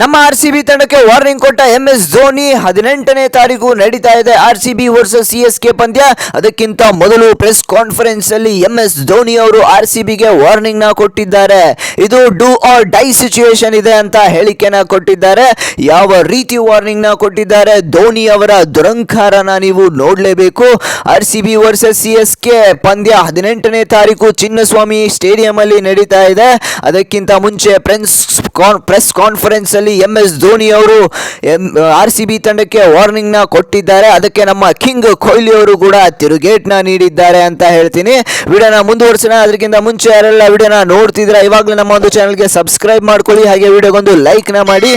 ನಮ್ಮ R C B ತಂಡಕ್ಕೆ warning ಕೊಟ್ಟ ಎಂ ಎಸ್ ಧೋನಿ ಹದಿನೆಂಟನೇ ತಾರೀಕು ನಡೀತಾ ಇದೆ. R C B versus C S K ಪಂದ್ಯ. ಅದಕ್ಕಿಂತ ಮೊದಲು ಪ್ರೆಸ್ ಕಾನ್ಫರೆನ್ಸ್ ಅಲ್ಲಿ ಎಂ ಎಸ್ ಧೋನಿ ಅವರು ಆರ್ ಸಿ ಬಿಗೆ ವಾರ್ನಿಂಗ್ನ ಕೊಟ್ಟಿದ್ದಾರೆ. ಇದು ಡೂ ಆರ್ ಡೈ ಸಿಚುವೇಶನ್ ಇದೆ ಅಂತ ಹೇಳಿಕೆನ ಕೊಟ್ಟಿದ್ದಾರೆ. ಯಾವ ರೀತಿ ವಾರ್ನಿಂಗ್ನ ಕೊಟ್ಟಿದ್ದಾರೆ? ಧೋನಿ ಅವರ ದುರಂಕಾರನ ನೀವು ನೋಡಲೇಬೇಕು. R C B versus C S K ಪಂದ್ಯ ಹದಿನೆಂಟನೇ ತಾರೀಕು ಚಿನ್ನಸ್ವಾಮಿ ಸ್ಟೇಡಿಯಂ ಅಲ್ಲಿ ನಡೀತಾ ಇದೆ. ಅದಕ್ಕಿಂತ ಮುಂಚೆ ಪ್ರೆಸ್ ಪ್ರೆಸ್ ಕಾನ್ಫರೆನ್ಸ್ ಅಲ್ಲಿ ಎಂ ಎಸ್ ಧೋನಿ ಅವರು ಆರ್ ಸಿ ಬಿ ತಂಡಕ್ಕೆ ವಾರ್ನಿಂಗ್ನ ಕೊಟ್ಟಿದ್ದಾರೆ. ಅದಕ್ಕೆ ನಮ್ಮ ಕಿಂಗ್ ಕೊಹ್ಲಿ ಅವರು ಕೂಡ ತಿರುಗೇಟ್ನ ನೀಡಿದ್ದಾರೆ ಅಂತ ಹೇಳ್ತೀನಿ. ವಿಡಿಯೋನ ಮುಂದುವರ್ಸೋಣ. ಅದಕ್ಕಿಂತ ಮುಂಚೆ ಯಾರೆಲ್ಲ ವಿಡಿಯೋನ ನೋಡ್ತಿದ್ರೆ ಇವಾಗಲೇ ನಮ್ಮ ಒಂದು ಚಾನಲ್ಗೆ ಸಬ್ಸ್ಕ್ರೈಬ್ ಮಾಡ್ಕೊಳ್ಳಿ. ಹಾಗೆ ವಿಡಿಯೋಗೊಂದು ಲೈಕ್ನ ಮಾಡಿ.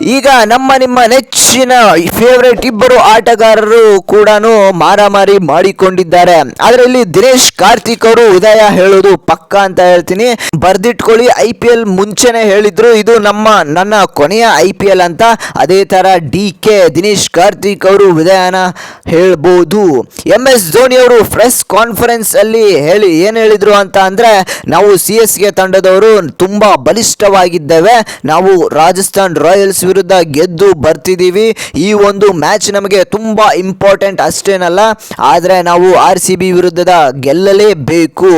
ಈಗ ನಮ್ಮ ನಿಮ್ಮ ನೆಚ್ಚಿನ ಫೇವ್ರೆಟ್ ಇಬ್ಬರು ಆಟಗಾರರು ಕೂಡ ಮಾರಾಮಾರಿ ಮಾಡಿಕೊಂಡಿದ್ದಾರೆ. ಅದರಲ್ಲಿ ದಿನೇಶ್ ಕಾರ್ತಿಕ್ ಅವರು ಉದಯ ಹೇಳೋದು ಪಕ್ಕ ಅಂತ ಹೇಳ್ತೀನಿ. ಬರ್ದಿಟ್ಕೊಳ್ಳಿ, ಐ ಪಿ ಎಲ್ ಮುಂಚೆನೆ ಹೇಳಿದ್ರು, ಇದು ನಮ್ಮ, ನನ್ನ ಕೊನೆಯ ಐ ಪಿ ಎಲ್ ಅಂತ. ಅದೇ ತರ ಡಿ ಕೆ ದಿನೇಶ್ ಕಾರ್ತಿಕ್ ಅವರು ಉದಯನ ಹೇಳ್ಬೋದು. ಎಂ ಎಸ್ ಧೋನಿ ಅವರು ಪ್ರೆಸ್ ಕಾನ್ಫರೆನ್ಸ್ ಅಲ್ಲಿ ಹೇಳಿ, ಏನು ಹೇಳಿದ್ರು ಅಂತ ಅಂದ್ರೆ, ನಾವು ಸಿ ಎಸ್ ಕೆ ತಂಡದವರು ತುಂಬಾ ಬಲಿಷ್ಠವಾಗಿದ್ದೇವೆ. ನಾವು ರಾಜಸ್ಥಾನ್ ರಾಯಲ್ಸ್ ವಿರುದ್ಧ ಗೆದ್ದು ಬರ್ತಿದ್ದೀವಿ. ಈ ಒಂದು ಮ್ಯಾಚ್ ನಮಗೆ ತುಂಬ ಇಂಪಾರ್ಟೆಂಟ್ ಅಷ್ಟೇನಲ್ಲ. ಆದರೆ ನಾವು ಆರ್ ಸಿ ಬಿ ವಿರುದ್ಧದ ಗೆಲ್ಲಲೇಬೇಕು.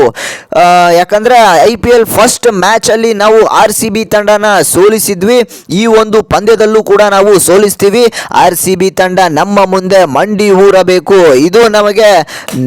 ಯಾಕಂದರೆ ಐ ಪಿ ಎಲ್ ಫಸ್ಟ್ ಮ್ಯಾಚಲ್ಲಿ ನಾವು ಆರ್ ಸಿ ಬಿ ತಂಡನ ಸೋಲಿಸಿದ್ವಿ. ಈ ಒಂದು ಪಂದ್ಯದಲ್ಲೂ ಕೂಡ ನಾವು ಸೋಲಿಸ್ತೀವಿ. ಆರ್ ಸಿ ಬಿ ತಂಡ ನಮ್ಮ ಮುಂದೆ ಮಂಡಿ ಊರಬೇಕು. ಇದು ನಮಗೆ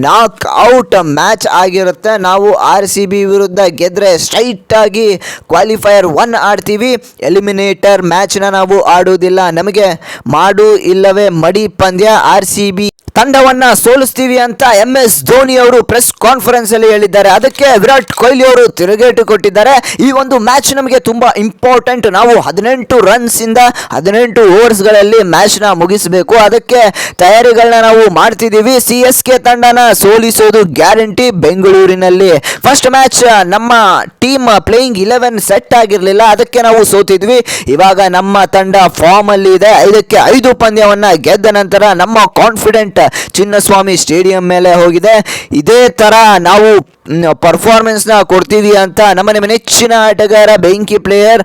ನಾಕ್ ಔಟ್ ಮ್ಯಾಚ್ ಆಗಿರುತ್ತೆ. ನಾವು ಆರ್ ಸಿ ಬಿ ವಿರುದ್ಧ ಗೆದ್ದರೆ ಸ್ಟ್ರೈಟಾಗಿ ಕ್ವಾಲಿಫೈಯರ್ ಒನ್ ಆಡ್ತೀವಿ. ಎಲಿಮಿನೇಟರ್ ಮ್ಯಾಚ್ನ ನಾವು ಆಡುವುದಿಲ್ಲ. ನಮಗೆ ಮಾಡು ಇಲ್ಲವೇ ಮಡಿ ಪಂದ್ಯ. ಆರ್ ಸಿ ಬಿ ತಂಡವನ್ನ ಸೋಲಿಸ್ತೀವಿ ಅಂತ ಎಂ ಎಸ್ ಧೋನಿ ಅವರು ಪ್ರೆಸ್ ಕಾನ್ಫರೆನ್ಸ್ ಅಲ್ಲಿ ಹೇಳಿದ್ದಾರೆ. ಅದಕ್ಕೆ ವಿರಾಟ್ ಕೊಹ್ಲಿ ಅವರು ತಿರುಗೇಟು ಕೊಟ್ಟಿದ್ದಾರೆ. ಈ ಒಂದು ಮ್ಯಾಚ್ ನಮಗೆ ತುಂಬಾ ಇಂಪಾರ್ಟೆಂಟ್ ನಾವು ಹದಿನೆಂಟು ರನ್ಸ್ ಇಂದ ಹದಿನೆಂಟು ಮ್ಯಾಚ್ನ ಮುಗಿಸಬೇಕು. ಅದಕ್ಕೆ ತಯಾರಿಗಳನ್ನ ನಾವು ಮಾಡ್ತಿದ್ದೀವಿ. ಸಿ ಎಸ್ ಕೆ ತಂಡನ ಸೋಲಿಸೋದು ಗ್ಯಾರಂಟಿ ಬೆಂಗಳೂರಿನಲ್ಲಿ. ಫಸ್ಟ್ ಮ್ಯಾಚ್ ನಮ್ಮ ಟೀಮ್ ಪ್ಲೇಯಿಂಗ್ ಇಲೆವೆನ್ ಸೆಟ್ ಆಗಿರಲಿಲ್ಲ. ಅದಕ್ಕೆ ನಾವು ಸೋತಿದ್ವಿ. ಇವಾಗ ನಮ್ಮ ತಂಡ ಫಾರ್ಮ್ ಅಲ್ಲಿ ಇದೆ. ಐದಕ್ಕೆ ಐದು ಪಂದ್ಯವನ್ನ ಗೆದ್ದ ನಂತರ ನಮ್ಮ ಕಾನ್ಫಿಡೆಂಟ್ ಚಿನ್ನಸ್ವಾಮಿ ಸ್ಟೇಡಿಯಂ ಮೇಲೆ ಹೋಗಿದೆ. ಇದೇ ತರ ನಾವು ಪರ್ಫಾರ್ಮೆನ್ಸ್ ಕೊಡ್ತಿದೀಯ ಅಂತ ನಮ್ಮ ನಿಮ್ಮ ನೆಚ್ಚಿನ ಆಟಗಾರ, ಬೆಂಕಿ ಪ್ಲೇಯರ್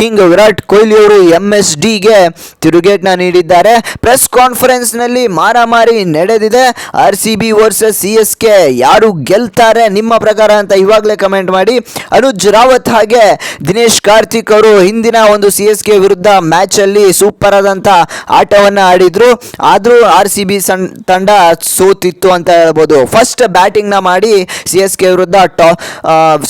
ಕಿಂಗ್ ವಿರಾಟ್ ಕೊಹ್ಲಿ ಅವರು ಎಂ ಎಸ್ ಡಿಗೆ ತಿರುಗೇಟ್ನ ನೀಡಿದ್ದಾರೆ. ಪ್ರೆಸ್ ಕಾನ್ಫರೆನ್ಸ್ನಲ್ಲಿ ಮಾರಾಮಾರಿ ನಡೆದಿದೆ. R C B versus C S K ಯಾರು ಗೆಲ್ತಾರೆ ನಿಮ್ಮ ಪ್ರಕಾರ ಅಂತ ಇವಾಗಲೇ ಕಮೆಂಟ್ ಮಾಡಿ. ಅನುಜ್ ರಾವತ್ ಹಾಗೆ ದಿನೇಶ್ ಕಾರ್ತಿಕ್ ಅವರು ಹಿಂದಿನ ಒಂದು ಸಿ ಎಸ್ ಕೆ ವಿರುದ್ಧ ಮ್ಯಾಚಲ್ಲಿ ಸೂಪರ್ ಆದಂಥ ಆಟವನ್ನು ಆಡಿದರು. ಆದರೂ ಆರ್ ಸಿ ಬಿ ತಂಡ ಸೋತಿತ್ತು ಅಂತ ಹೇಳ್ಬೋದು. ಫಸ್ಟ್ ಬ್ಯಾಟಿಂಗ್ನ ಮಾಡಿ ಸಿ ಎಸ್ ಕೆ ವಿರುದ್ಧ ಟಾ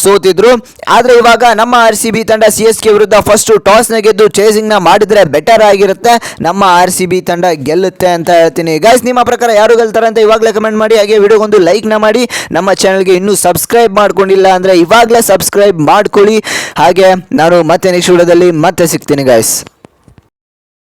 ಸೋತಿದ್ರು. ಆದರೆ ಇವಾಗ ನಮ್ಮ ಆರ್ ಸಿ ಬಿ ತಂಡ ಸಿ ಎಸ್ ಕೆ ವಿರುದ್ಧ ಫಸ್ಟ್ ಟಾಸ್ನ ಗೆದ್ದು ಚೇಸಿಂಗ್ನ ಮಾಡಿದ್ರೆ ಬೆಟರ್ ಆಗಿರುತ್ತೆ. ನಮ್ಮ ಆರ್ ಸಿ ಬಿ ತಂಡ ಗೆಲ್ಲುತ್ತೆ ಅಂತ ಹೇಳ್ತೀನಿ. ಗೈಸ್ ನಿಮ್ಮ ಪ್ರಕಾರ ಯಾರು ಗೆಲ್ತಾರೆ ಅಂತ ಇವಾಗಲೇ ಕಮೆಂಟ್ ಮಾಡಿ, ಹಾಗೆ ವಿಡಿಯೋಗೊಂದು ಲೈಕ್ನ ಮಾಡಿ. ನಮ್ಮ ಚಾನಲ್ಗೆ ಇನ್ನೂ ಸಬ್ಸ್ಕ್ರೈಬ್ ಮಾಡ್ಕೊಂಡಿಲ್ಲ ಅಂದ್ರೆ ಇವಾಗಲೇ ಸಬ್ಸ್ಕ್ರೈಬ್ ಮಾಡ್ಕೊಳ್ಳಿ. ಹಾಗೆ ನಾನು ಮತ್ತೆ ನೆಕ್ಸ್ಟ್ ಮತ್ತೆ ಸಿಗ್ತೀನಿ ಗೈಸ್